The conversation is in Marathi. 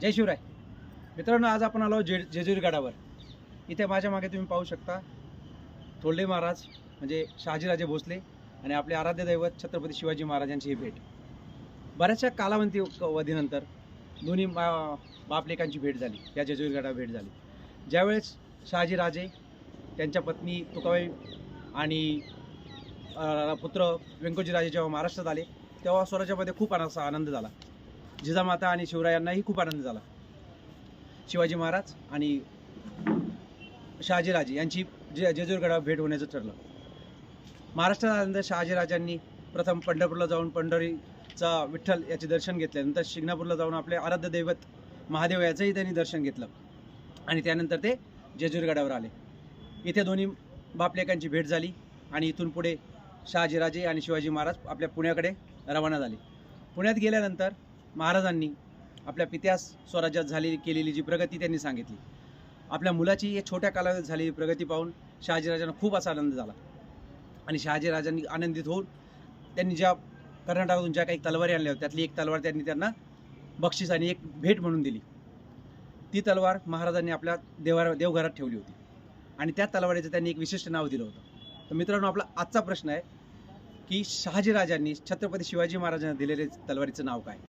जय शिवराय. मित्रांनो आज आपण आलो जे जेजुरी गडावर इथे माझ्या मागे तुम्ही पाहू शकता तोल्डे महाराज म्हणजे शहाजीराजे भोसले आणि आपले आराध्य दैवत छत्रपती शिवाजी महाराजांची ही भेट. बऱ्याचशा कालावधी वधीनंतर दोन्ही मा बापलेकांची भेट झाली या जेजुरी गडावर भेट झाली. ज्यावेळेस शहाजीराजे त्यांच्या पत्नी तुकाबाई आणि पुत्र व्यंकोजीराजे जेव्हा महाराष्ट्रात आले तेव्हा स्वराज्यामध्ये खूप असा आनंद झाला. जिजामाता आणि शिवरायांनाही खूप आनंद झाला. शिवाजी महाराज आणि शहाजीराजे यांची जे जेजूरगडावर भेट होण्याचं ठरलं. महाराष्ट्रात आल्यानंतर शहाजीराजांनी प्रथम पंढरपूरला जाऊन पंढरीचा विठ्ठल याचे दर्शन घेतले. नंतर शिंगणापूरला जाऊन आपले आराध्य दैवत महादेव याचंही त्यांनी दर्शन घेतलं. आणि त्यानंतर ते जेजूरगडावर आले. इथे दोन्ही बापलेकांची भेट झाली आणि इथून पुढे शहाजीराजे आणि शिवाजी महाराज आपल्या पुण्याकडे रवाना झाले. पुण्यात गेल्यानंतर महाराजांनी आपल्या पित्यास स्वराज्यात झालेली केलेली जी प्रगती त्यांनी सांगितली. आपल्या मुलाची या छोट्या कालावधीत झालेली प्रगती पाहून शहाजीराजांना खूप असा आनंद झाला. आणि शहाजीराजांनी आनंदित होऊन त्यांनी ज्या कर्नाटकातून ज्या काही तलवारी आणल्या होत्या त्यातली एक तलवार त्यांनी त्यांना बक्षीस आणि एक भेट म्हणून दिली. ती तलवार महाराजांनी आपल्या देवा देवघरात ठेवली होती. आणि त्या तलवारीचं त्यांनी एक विशिष्ट नाव दिलं होतं. तर मित्रांनो आपला आजचा प्रश्न आहे की शहाजीराजांनी छत्रपती शिवाजी महाराजांना दिलेले तलवारीचं नाव काय?